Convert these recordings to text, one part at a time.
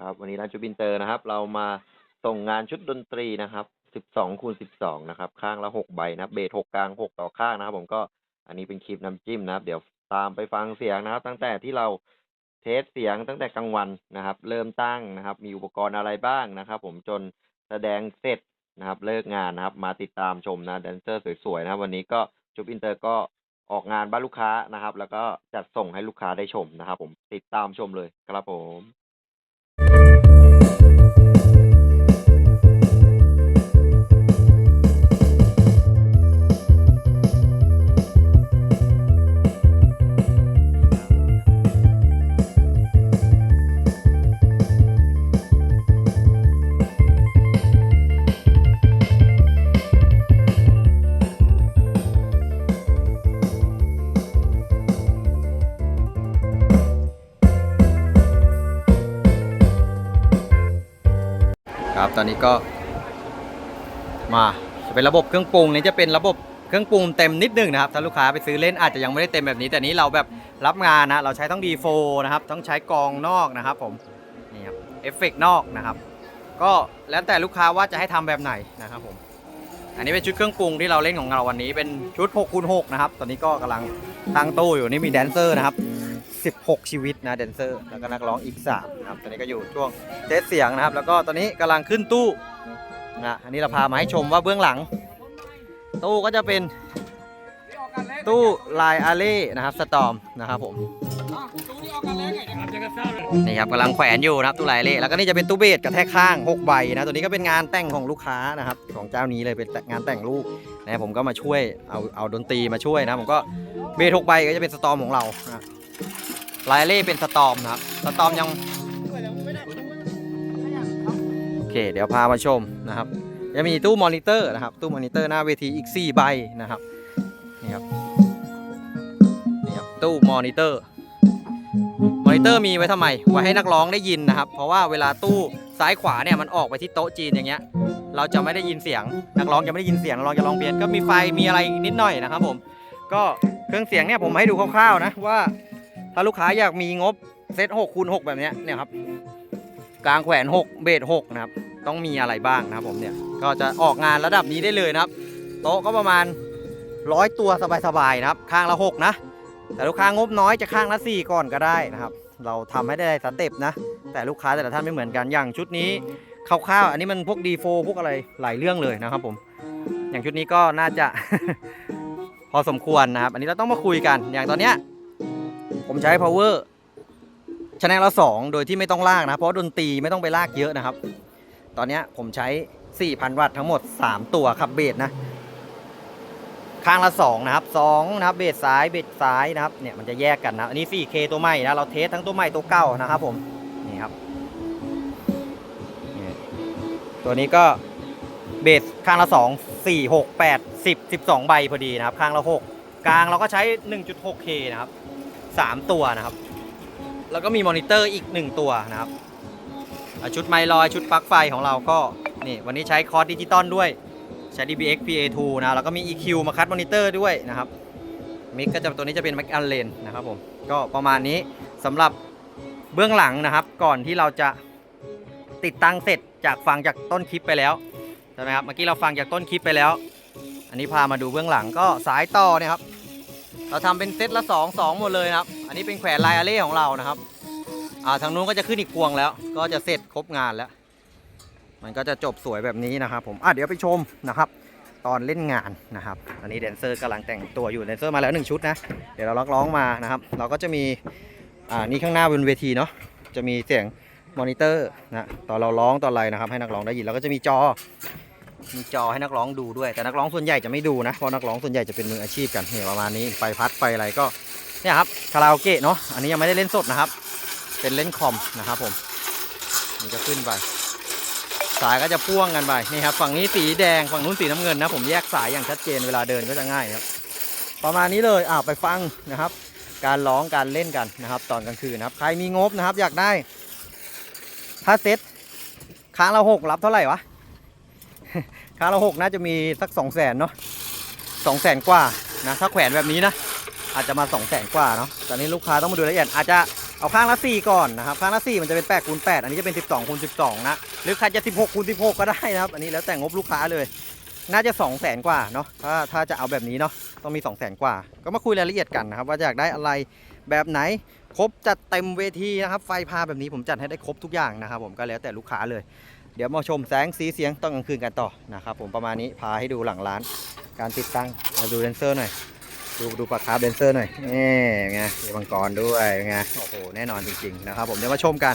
ครับวันนี้ร้านจูบินเตอร์นะครับ เรามาส่งงานชุดดนตรีนะครับ12คูณ12นะครับ ข้างละ6ใบนะเบส6กลาง6ต่อข้างนะครับ ผมก็อันนี้เป็นคลิปน้ำจิ้มนะครับ เดี๋ยวตามไปฟังเสียงนะครับ ตั้งแต่ที่เราเทสเสียงตั้งแต่กลางวันนะครับ เริ่มตั้งนะครับ มีอุปกรณ์อะไรบ้างนะครับ ผมจนแสดงเสร็จนะครับ เลิกงานนะครับ มาติดตามชมนะแดนเซอร์สวยๆนะครับ วันนี้ก็จูบินเตอร์ก็ออกงานบ้านลูกค้านะครับ แล้วก็จัดส่งให้ลูกค้าได้ชมนะครับ ผมติดตามชมเลยครับผม ก็ มาจะเป็นระบบเครื่องปรุงนี้จะเป็นระบบเครื่องปรุงเต็มนิดหนึงนะครับถ้าลูกค้าไปซื้อเล่นอาจจะยังไม่ได้เต็มแบบนี้ แต่นี้เราแบบรับงานนะเราใช้ต้องดีโฟนะครับต้องใช้กองนอกนะครับ ผมนี่ครับเอฟเฟกนอกนะครับ ก็แล้วแต่ลูกค้าว่าจะให้ทำแบบไหนนะครับผมอันนี้เป็นชุดเครื่องปรุงที่เราเล่นของเราวันนี้เป็นชุด6คูณ6นะครับตอนนี้ก็กำลังตั้งตู้อยู่นี่มีแดนเซอร์นะครับ 16 ชีวิตนะแดนเซอร์แล้วก็นักร้องอีก3นะครับตอนนี้ก็อยู่ช่วงเทสเสียงนะครับ แล้วก็ตอนนี้กำลังขึ้นตู้นะอันนี้เราพามาให้ชมว่าเบื้องหลัง ตู้ก็จะเป็นตู้ลายอาเล่นะครับสตอมนะครับผมนี่ครับกำลังแขวนอยู่นะครับตู้ลายเล่แล้วก็นี่จะเป็นตู้เบสกระแทกข้าง6ใบนะตัวนี้ก็เป็นงานแต่งของลูกค้านะครับของเจ้านี้เลยเป็นงานแต่งลูกนะผมก็มาช่วยเอาเอาดนตรีมาช่วยนะผมก็เบส6ใบก็จะเป็นสตอมของเรานะ ลายเล่เป็นสตอมนะครับ สตอมยังโอเค เดี๋ยวพามาชมนะครับจะมีตู้มอนิเตอร์นะครับ ตู้มอนิเตอร์หน้าเวทีอีก 4 ใบนะครับ นี่ครับ นี่ครับ ตู้มอนิเตอร์ มอนิเตอร์มีไว้ทำไม ไว้ให้นักร้องได้ยินนะครับ เพราะว่าเวลาตู้ซ้ายขวาเนี่ยมันออกไปที่โต๊ะจีนอย่างเงี้ย เราจะไม่ได้ยินเสียง นักร้องจะไม่ได้ยินเสียงนักร้องจะร้องเพี้ยน ก็มีไฟ มีอะไรนิดหน่อยนะครับผม ก็เครื่องเสียงเนี่ยผมให้ดูคร่าวๆนะว่า ถ้าลูกค้าอยากมีงบเซต6คูณ6แบบนี้เนี่ยครับกลางแขวน6เบส6นะครับ ต้องมีอะไรบ้างนะครับผมเนี่ยก็จะออกงานระดับนี้ได้เลยนะครับ โต๊ะก็ประมาณร้อยตัวสบายๆนะครับ ข้างละ6นะ แต่ลูกค้างบน้อยจะข้างละ4ก่อนก็ได้นะครับ เราทำให้ได้สเต็ปนะ แต่ลูกค้าแต่ละท่านไม่เหมือนกันอย่างชุดนี้คร่าวๆอันนี้มันพวกดีโฟพวกอะไรหลายเรื่องเลยนะครับผม อย่างชุดนี้ก็น่าจะพอสมควรนะครับ อันนี้เราต้องมาคุยกันอย่างตอนเนี้ย ผมใช้ power ชแนลละ2โดยที่ไม่ต้องลากนะ เพราะดนตรีไม่ต้องไปลากเยอะนะครับ ตอนนี้ผมใช้ 4,000 วัตต์ทั้งหมด 3 ตัวขับเบสนะ ข้างละ 2 นะครับ 2 นะครับ เบสซ้ายเบสซ้ายนะครับ เนี่ยมันจะแยกกันนะ อันนี้ 4K ตัวใหม่นะ เราเทสทั้งตัวใหม่ตัวเก่านะครับผม นี่ครับ ตัวนี้ก็เบสข้างละ 2 4 6 8 10 12 ใบพอดีนะครับ ข้างละ 6 กลางเราก็ใช้ 1.6K นะครับ 3 ตัวนะครับ แล้วก็มีมอนิเตอร์อีก 1 ตัวนะครับ ชุดไมลอยชุดปลั๊กไฟของเราก็นี่วันนี้ใช้คอร์สดิจิตอลด้วยใช้ DBX PA2 นะแล้วก็มี EQ มาคัดมอนิเตอร์ด้วยนะครับมิกก็จะตัวนี้จะเป็น Mac a l l e n นะครับผมก็ประมาณนี้สำหรับเบื้องหลังนะครับ ก่อนที่เราจะติดตั้งเสร็จจากฟังจากต้นคลิปไปแล้วใช่ไหมครับเมื่อกี้เราฟังจากต้นคลิปไปแล้ว อันนี้พามาดูเบื้องหลังก็สายต่อเนี่ยครับ เราทำเป็นเซตละ2 2หมดเลยนะครับ อันนี้เป็นแขวนลายอาเล่ของเรานะครับอ่าทางนู้นก็จะขึ้นอีกพวงแล้ว ก็จะเสร็จครบงานแล้ว มันก็จะจบสวยแบบนี้นะครับ ผมอะเดี๋ยวไปชมนะครับ ตอนเล่นงานนะครับอันนี้แดนเซอร์กำลังแต่งตัวอยู่แดนเซอร์มาแล้วหนึ่งชุดนะเดี๋ยวเราล็อกร้องมานะครับ เราก็จะมีอ่านี่ข้างหน้าบนเวทีเนาะจะมีเสียงมอนิเตอร์นะตอนเราร้องตอนอะไรนะครับ ให้นักร้องได้ยินแล้วก็จะมีจอ มีจอให้นักร้องดูด้วยแต่นักร้องส่วนใหญ่จะไม่ดูนะเพราะนักร้องส่วนใหญ่จะเป็นมืออาชีพกันเนี่ยประมาณนี้ไฟพัดไฟอะไรก็เนี่ยครับคาราโอเกะเนาะอันนี้ยังไม่ได้เล่นสดนะครับ เป็นเล่นคอมนะครับผมนี่จะขึ้นไป สายก็จะพ่วงกันไปนี่ครับฝั่งนี้สีแดงฝั่งนู้นสีน้ำเงินนะผมแยกสายอย่างชัดเจนเวลาเดินก็จะง่ายครับประมาณนี้เลยอ่าไปฟังนะครับ การร้องการเล่นกันนะครับ ตอนกลางคืนนะครับ ใครมีงบนะครับ อยากได้ถ้าเซตค้างละหกรับเท่าไหร่วะ คาละหกน่าจะมีสักสองแสนเนาะสองแสนกว่านะถ้าแขวนแบบนี้นะอาจจะมาสองแสนกว่าเนาะตอนนี้ลูกค้าต้องมาดูละเอียดอาจจะเอาข้างละ4ก่อนนะครับข้างละ4มันจะเป็น8คูณ8อันนี้จะเป็น12คูณ12นะหรือใครจะ16คูณ16ก็ได้นะครับ อันนี้แล้วแต่งบลูกค้าเลย น่าจะ2 0 0แสนกว่าเนาะถ้าถ้าจะเอาแบบนี้เนาะต้องมี2 0 0แสนกว่า ก็มาคุยรายละเอียดกันนะครับ ว่าอยากได้อะไรแบบไหนครบจัดเต็มเวทีนะครับ ไฟพาแบบนี้ผมจัดให้ได้ครบทุกอย่างนะครับผมก็แล้วแต่ลูกค้าเลย เดี๋ยวมาชมแสงสีเสียงตอนกลางคืนกันต่อนะครับผมประมาณนี้พาให้ดูหลังร้าน การติดตั้งมาดูแดนเซอร์หน่อย ดูดูปากคาร์ฟแดนเซอร์หน่อยนี่ไงมีมังกรด้วยไงโอ้โหแน่นอนจริงๆนะครับผมเดี๋ยวมาชมกัน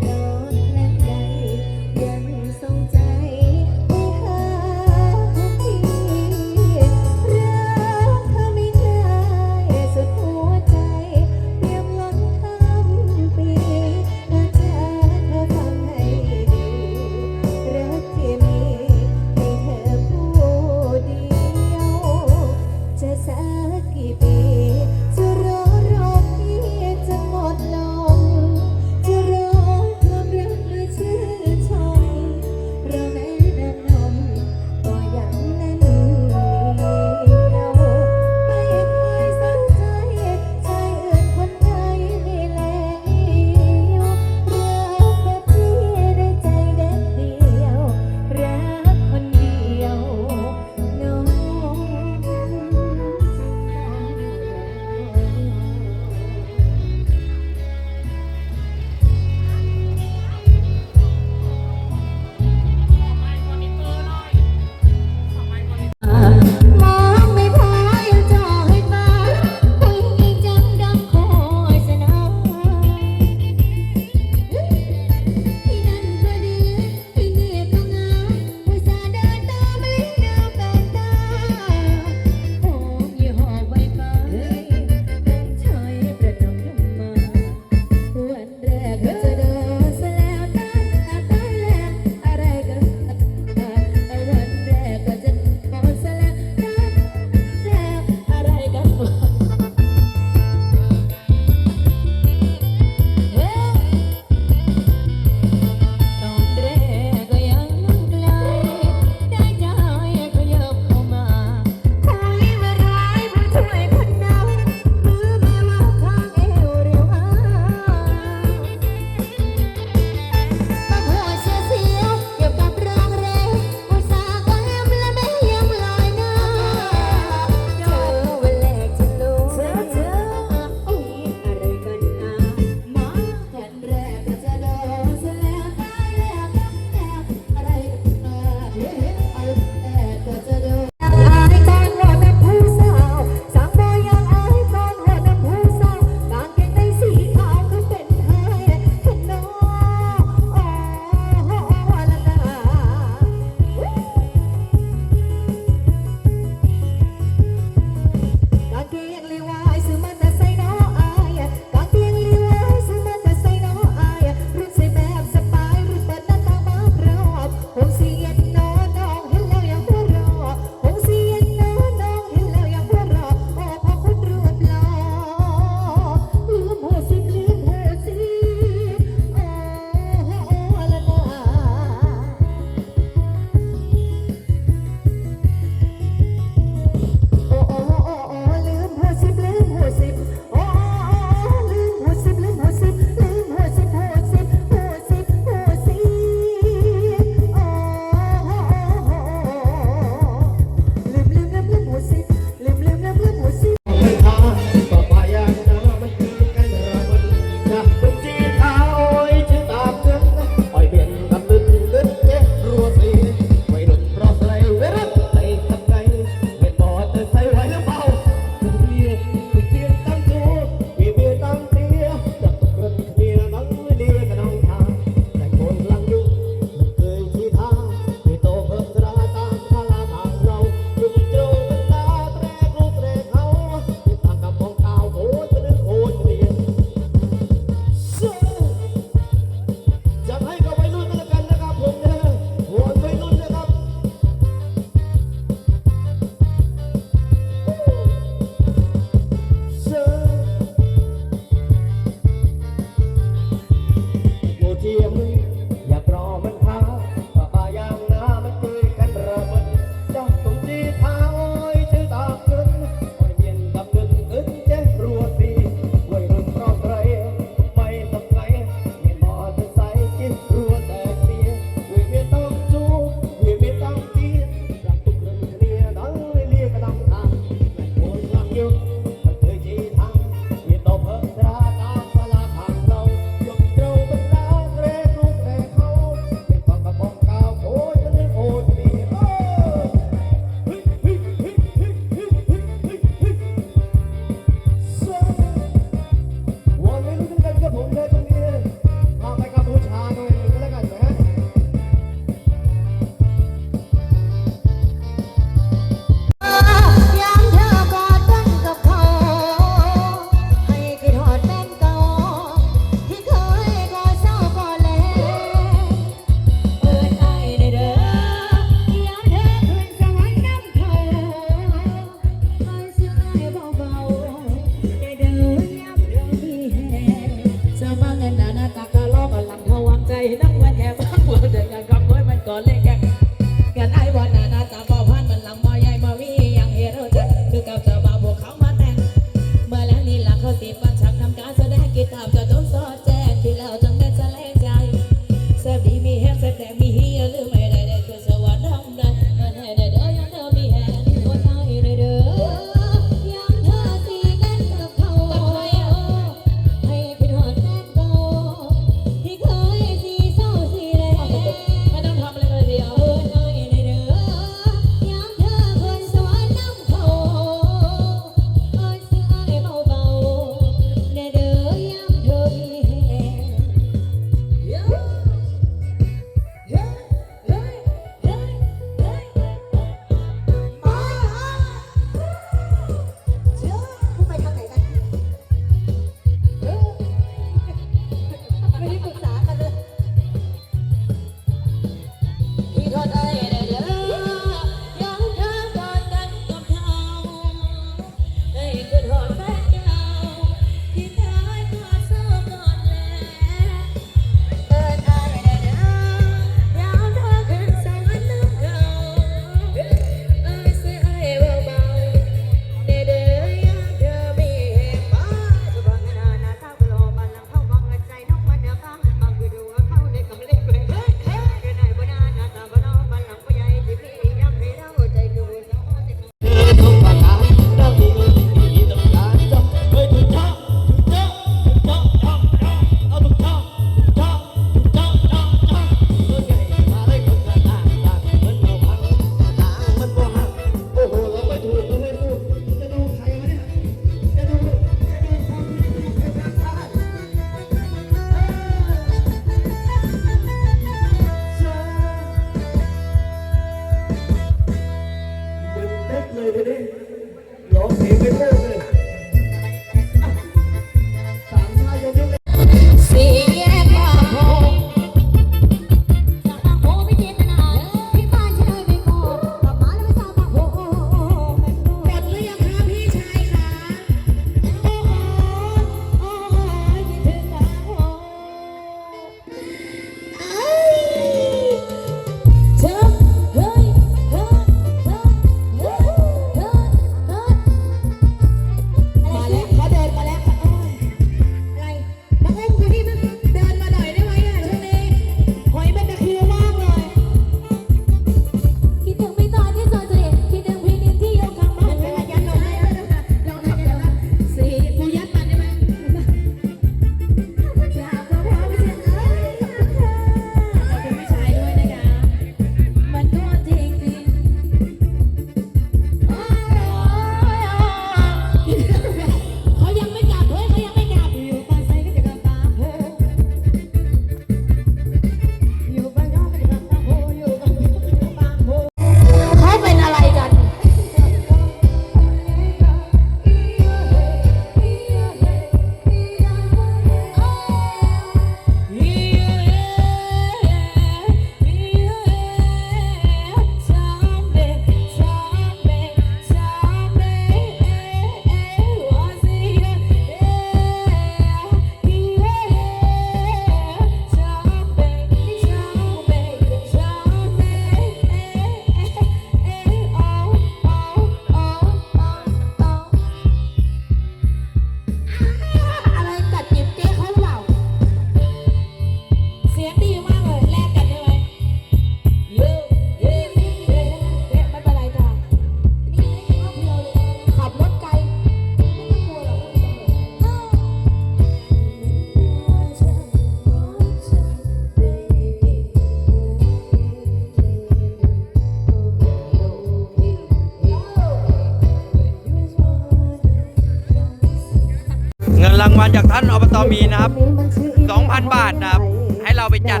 2,000 บาทนะครับ ให้เราไปจัด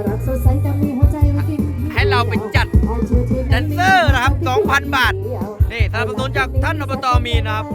ให้เราไปจัดแดนเซอร์นะครับ 2,000 บาท นี่สนับสนุนจากท่านอบตมีนะครับ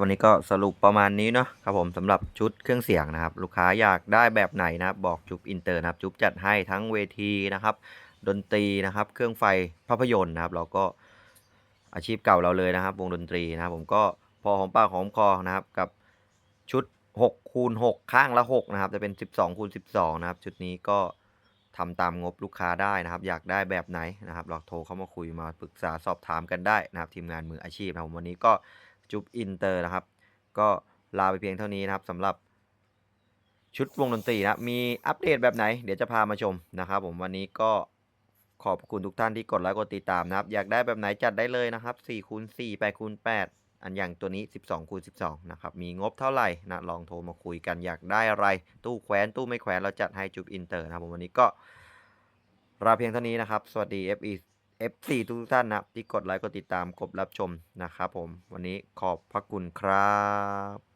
วันนี้ก็สรุปประมาณนี้เนาะครับผมสำหรับชุดเครื่องเสียงนะครับ ลูกค้าอยากได้แบบไหนนะครับ บอกจุ๊บอินเตอร์นะครับ จุ๊บจัดให้ทั้งเวทีนะครับ ดนตรีนะครับ เครื่องไฟภาพยนตร์นะครับเราก็อาชีพเก่าเราเลยนะครับ วงดนตรีนะครับ ผมก็พอหอมปากหอมคอนะครับ กับชุด6คูณ6ข้างละ6นะครับ จะเป็น 12คูณ12 นะครับ ชุดนี้ก็ทำตามงบลูกค้าได้นะครับ อยากได้แบบไหนนะครับเราโทรเข้ามาคุยมาปรึกษาสอบถามกันได้นะครับ ทีมงานมืออาชีพนะครับผมวันนี้ก็ จุบอินเตอร์นะครับ ก็ลาไปเพียงเท่านี้นะครับสำหรับชุดวงดนตรีนะมีอัปเดตแบบไหน เดี๋ยวจะพามาชมนะครับ ผมวันนี้ก็ขอบคุณทุกท่านที่กดไลค์กดติดตามนะครับ อยากได้แบบไหนจัดได้เลยนะครับ4คูณ4 8คูณ8อันอย่างตัวนี้ 12คูณ12 นะครับ มีงบเท่าไหร่นะลองโทรมาคุยกันอยากได้อะไร ตู้แขวนตู้ไม่แขวนเราจัดให้จุบอินเตอร์นะครับผมวันนี้ก็ลาเพียงเท่านี้นะครับ สวัสดี FE F4 ทุกท่านนะครับที่กดไลค์กดติดตามกดรับชมนะครับผม วันนี้ขอบพระคุณครับ